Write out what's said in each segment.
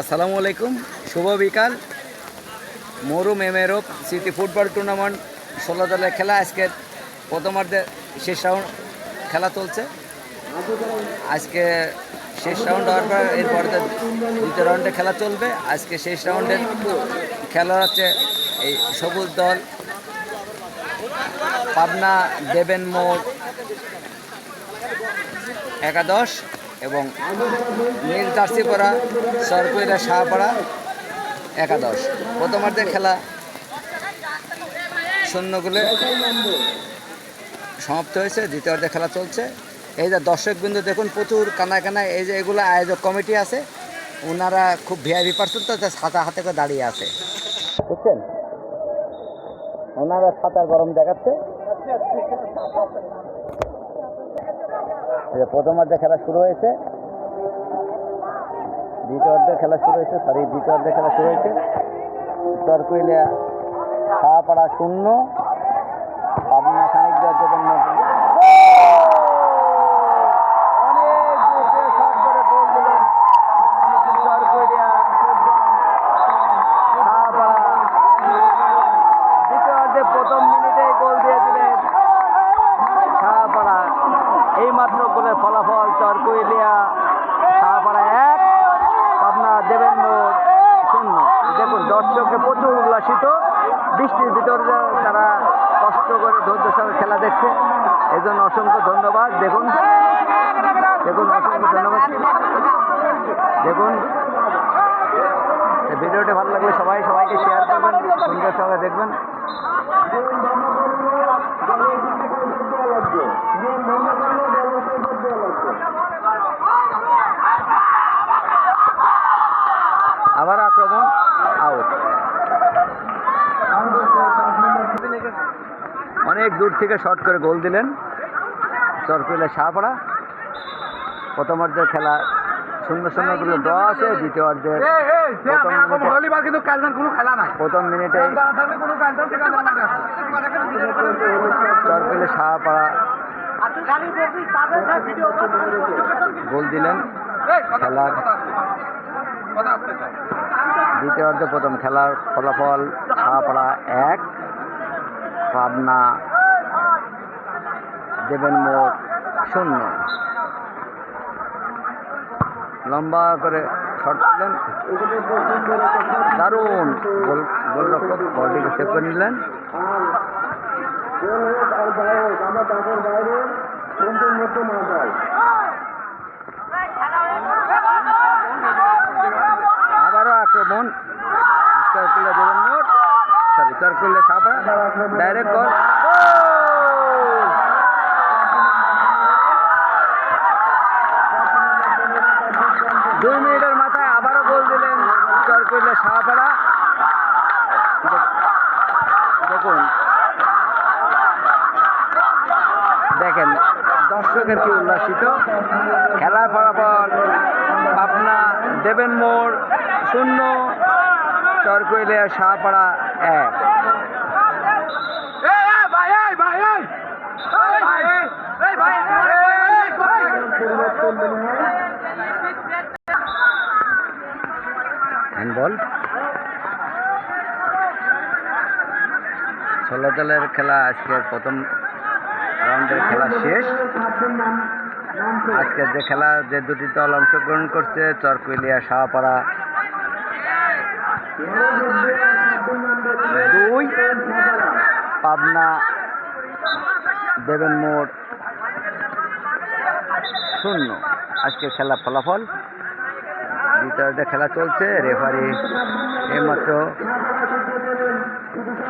আসসালামু আলাইকুম, শুভ বিকাল। মরু মেমেরোপ সিটি ফুটবল টুর্নামেন্ট, ষোলো দলের খেলা। আজকে প্রথমার্ধে শেষ রাউন্ড খেলা চলছে। আজকে শেষ রাউন্ড হওয়ার পর এরপর দ্বিতীয় রাউন্ডে খেলা চলবে। আজকে শেষ রাউন্ডের খেলা হচ্ছে এই সবুজ দল, পাবনা দেবেন মোড় একাদশ। এবং নীল জার্সি পরা সরকুইরা শাহপাড়া একাদশ। প্রথমার্ধের খেলা শূন্য গোলে সমাপ্ত হয়েছে দ্বিতীয়ার্ধে খেলা চলছে। এই যে দর্শক বিন্দু দেখুন, প্রচুর কানায় কানায় এই যে এগুলো আয়োজক কমিটি আছে ওনারা খুব ভিআইপি পার্সন তো ছাতা হাতে করে দাঁড়িয়ে আছে। বুঝছেন ওনারা ছাতা গরম দেখাচ্ছে। এই যে প্রথমার্ধে খেলা শুরু হয়েছে। দ্বিতীয় অর্ধে খেলা শুরু হয়েছে সরি দ্বিতীয় অর্ধে খেলা শুরু হয়েছে। চরকুইলিয়া খাওয়াপাড়া শূন্য। পাবনা খানিক প্রথম মিনিটে গোল দিয়ে দিলেন মাত্র গোলের ফলাফল চরকুইলিয়া তারপরে এক, পাবনা দেবেন্দ্র শূন্য। দেখুন দর্শককে প্রচুর উল্লাসিত। বৃষ্টির ভিতরে তারা কষ্ট করে ধৈর্য সঙ্গে খেলা দেখছে। এই জন্য অসংখ্য ধন্যবাদ। দেখুন দেখুন, অসংখ্য ধন্যবাদ। দেখুন ভিডিওটি ভালো লাগলে সবাই সবাইকে শেয়ার করবেন সুন্দর সঙ্গে দেখবেন। আবার আক্রমণ আউট অনেক দূর থেকে শট করে গোল দিলেন। চরকুইলা শাহপাড়া প্রথমার্ধের খেলা শূন্য শূন্যগুলো দেওয়া আছে দ্বিতীয় অর্ধের প্রথম মিনিটে শাহপাড়া গোল দিলেন। খেলার দ্বিতীয় অর্ধে প্রথম খেলার ফলাফল শাহপাড়া এক পাবনা দেবেন মোট শূন্য। লম্বা করে শট করলেন। দারুণ বলটিকে সেভ করে নিলেন। আবারও আক্রমণ। সরি চরকুল্লা সাপা ডাইরেক্ট দুই মিনিটের মাথায় আবারও গোল দিলেন চরকুল্লা সাহাপাড়া। দেখুন। দেখেন, দর্শকের কি উল্লাসিত? খেলার ফলাফল, পাবনা দেবেন মোড় শূন্য চরকুইলিয়া সাহাপাড়া এক। হ্যান্ডবল ষোলো দলের খেলা আজকের প্রথম রাউন্ডের খেলা শেষ। আজকের যে খেলা, যে দুটি দল অংশগ্রহণ করছে, চরকুইলিয়া শাহপাড়া। দুই, পাবনা দেবেন মোড় শূন্য। আজকে খেলা ফলাফল দ্বিতীয়তে খেলা চলছে রেফারি এইমাত্র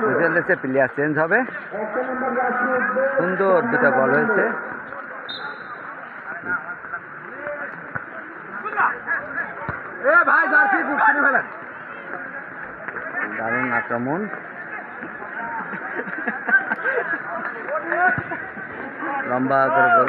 বুঝে প্লেয়ার চেঞ্জ হবে। সুন্দর দুটো বল হয়েছে। দারুণ আক্রমণ। লম্বা করে বল।